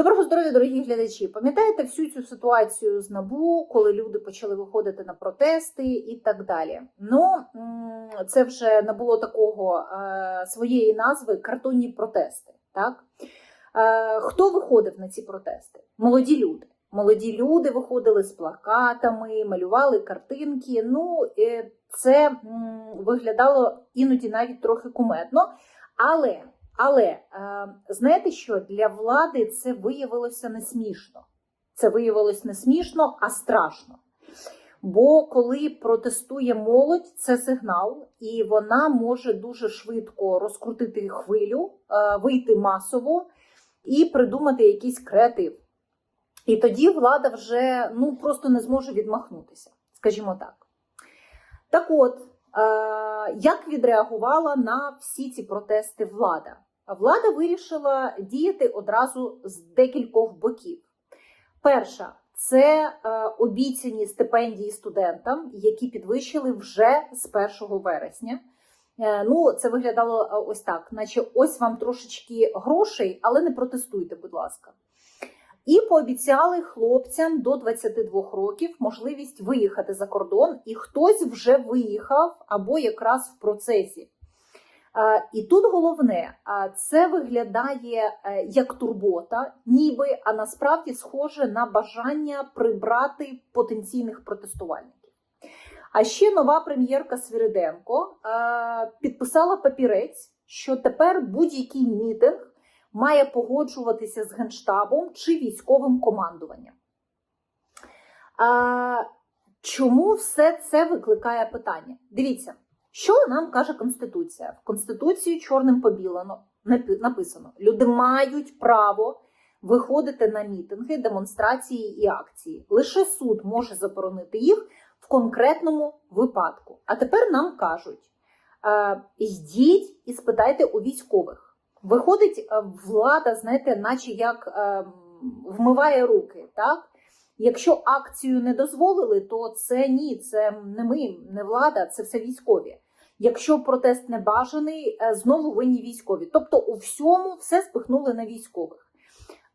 Доброго здоров'я, дорогі глядачі. Пам'ятаєте всю цю ситуацію з набу, коли люди почали виходити на протести і так далі? Ну це вже набуло такого е, своєї назви картонні протести. Так е, хто виходив на ці протести? Молоді люди. Молоді люди виходили з плакатами, малювали картинки. Ну е, це виглядало іноді навіть трохи кумедно, але. Але е, знаєте що, для влади це виявилося не смішно. Це виявилось не смішно, а страшно. Бо коли протестує молодь, це сигнал, і вона може дуже швидко розкрутити хвилю, е, вийти масово і придумати якийсь креатив. І тоді влада вже ну, просто не зможе відмахнутися, скажімо так. Так от, е, як відреагувала на всі ці протести влада? Влада вирішила діяти одразу з декількох боків. Перша це е, обіцяні стипендії студентам, які підвищили вже з 1 вересня. Е, ну, це виглядало е, ось так, наче ось вам трошечки грошей, але не протестуйте, будь ласка. І пообіцяли хлопцям до 22 років можливість виїхати за кордон, і хтось вже виїхав або якраз в процесі. І тут головне, це виглядає е, як турбота, ніби, а насправді схоже на бажання прибрати потенційних протестувальників. А ще нова прем'єрка Свириденко е, підписала папірець, що тепер будь-який мітинг має погоджуватися з генштабом чи військовим командуванням. Чому все це викликає питання? Дивіться. Що нам каже Конституція? В Конституції чорним по білому написано: люди мають право виходити на мітинги, демонстрації і акції. Лише суд може заборонити їх в конкретному випадку. А тепер нам кажуть: е, йдіть і спитайте у військових. Виходить е, влада, знаєте, наче як е, вмиває руки. так? Якщо акцію не дозволили, то це ні, це не ми, не влада, це все військові. Якщо протест не бажаний, знову винні військові. Тобто, у всьому все спихнули на військових.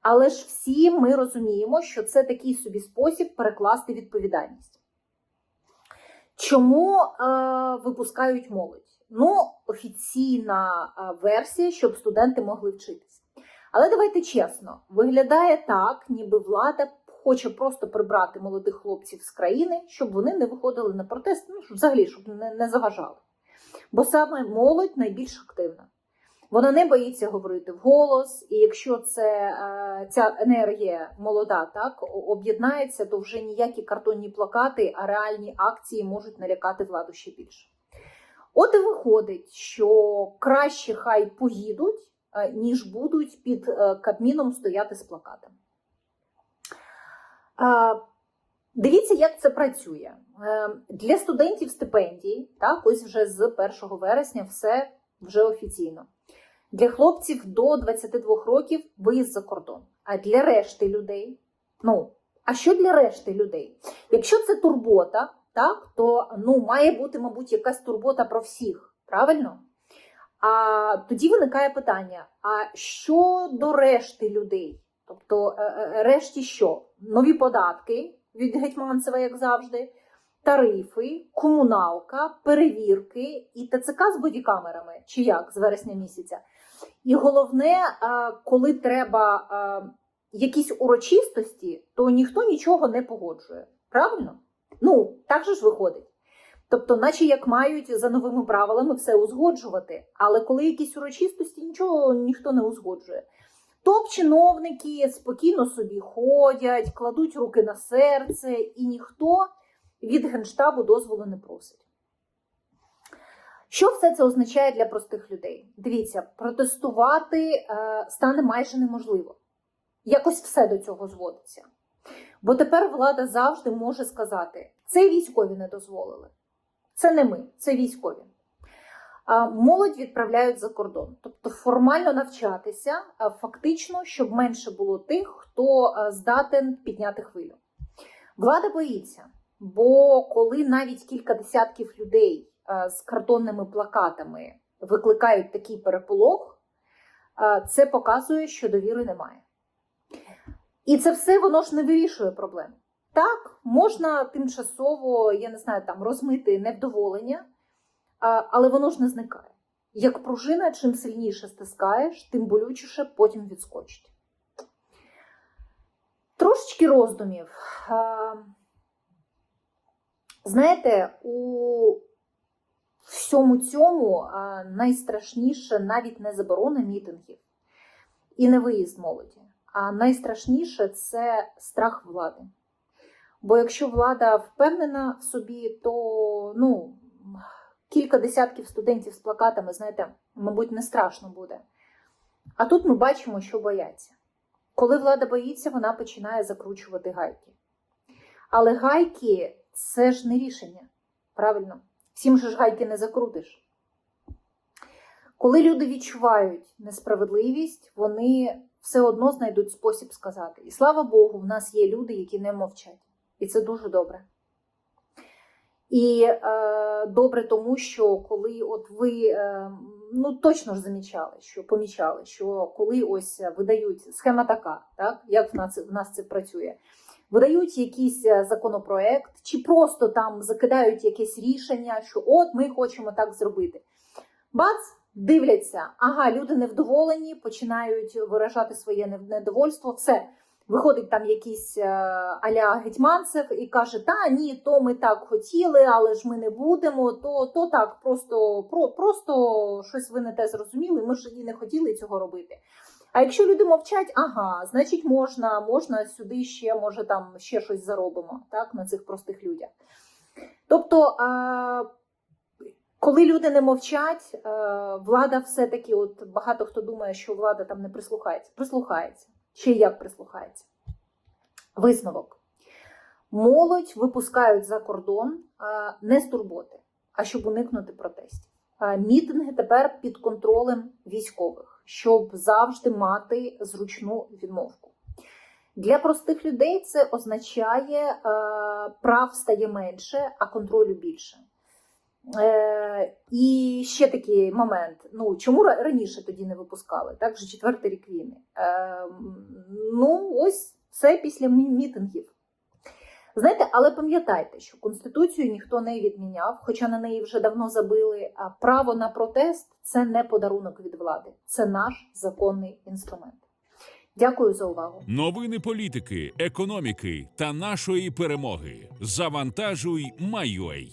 Але ж всі ми розуміємо, що це такий собі спосіб перекласти відповідальність. Чому е, випускають молодь? Ну, офіційна версія, щоб студенти могли вчитися. Але давайте чесно, виглядає так, ніби влада хоче просто прибрати молодих хлопців з країни, щоб вони не виходили на протест, ну взагалі, щоб не, не заважали. Бо саме молодь найбільш активна. Вона не боїться говорити вголос, і якщо це е, ця енергія молода так об'єднається, то вже ніякі картонні плакати, а реальні акції можуть налякати владу ще більше. От і виходить, що краще хай поїдуть, е, ніж будуть під е, кабміном стояти з плакатами. Дивіться, як це працює. Для студентів стипендій, так, ось вже з 1 вересня все вже офіційно. Для хлопців до 22 років виїзд за кордон. А для решти людей, ну, а що для решти людей? Якщо це турбота, так, то ну, має бути, мабуть, якась турбота про всіх, правильно? А тоді виникає питання: а що до решти людей? Тобто, решті що? Нові податки від Гетьманцева, як завжди, тарифи, комуналка, перевірки і ТЦК з бодікамерами, чи як з вересня місяця. І головне, коли треба якісь урочистості, то ніхто нічого не погоджує. Правильно? Ну, так же ж виходить. Тобто, наче як мають за новими правилами все узгоджувати, але коли якісь урочистості, нічого ніхто не узгоджує. Топ-чиновники спокійно собі ходять, кладуть руки на серце, і ніхто від Генштабу дозволу не просить. Що все це означає для простих людей? Дивіться, протестувати е, стане майже неможливо. Якось все до цього зводиться. Бо тепер влада завжди може сказати: це військові не дозволили. Це не ми, це військові молодь відправляють за кордон, тобто формально навчатися, фактично, щоб менше було тих, хто здатен підняти хвилю. Влада боїться, бо коли навіть кілька десятків людей з картонними плакатами викликають такий переполох, це показує, що довіри немає. І це все воно ж не вирішує проблем. Так, можна тимчасово, я не знаю, там розмити невдоволення, але воно ж не зникає. Як пружина, чим сильніше стискаєш, тим болючіше потім відскочить. Трошечки роздумів. Знаєте, у всьому цьому найстрашніше навіть не заборона мітингів і не виїзд молоді. А найстрашніше це страх влади. Бо якщо влада впевнена в собі, то ну, кілька десятків студентів з плакатами, знаєте, мабуть, не страшно буде. А тут ми бачимо, що бояться. Коли влада боїться, вона починає закручувати гайки. Але гайки це ж не рішення. Правильно? Всім же ж гайки не закрутиш. Коли люди відчувають несправедливість, вони все одно знайдуть спосіб сказати. І слава Богу, в нас є люди, які не мовчать. І це дуже добре. І е, добре тому, що коли от ви е, ну точно ж замічали, що помічали, що коли ось видають схема така, так як в нас в нас це працює, видають якийсь е, законопроект, чи просто там закидають якесь рішення, що от ми хочемо так зробити. Бац, дивляться, ага, люди невдоволені, починають виражати своє недовольство, все. Виходить там якийсь е, аля Гетьманцев і каже: Та ні, то ми так хотіли, але ж ми не будемо. То то так, просто про, просто щось ви не те зрозуміли. Ми ж і не хотіли цього робити. А якщо люди мовчать, ага, значить можна, можна сюди ще, може там ще щось заробимо, так, на цих простих людях. Тобто, коли люди не мовчать, е, влада все-таки, от багато хто думає, що влада там не прислухається. Прислухається. Ще як прислухається. Висновок. Молодь випускають за кордон не з турботи, а щоб уникнути протестів. Мітинги тепер під контролем військових, щоб завжди мати зручну відмовку. Для простих людей це означає, прав стає менше, а контролю більше. Е, і ще такий момент: ну чому ра- раніше тоді не випускали? Так вже четвертий рік війни. Е, ну, ось це після мітингів. Знаєте, але пам'ятайте, що Конституцію ніхто не відміняв, хоча на неї вже давно забили. А право на протест це не подарунок від влади, це наш законний інструмент. Дякую за увагу. Новини політики, економіки та нашої перемоги. Завантажуй, Майой.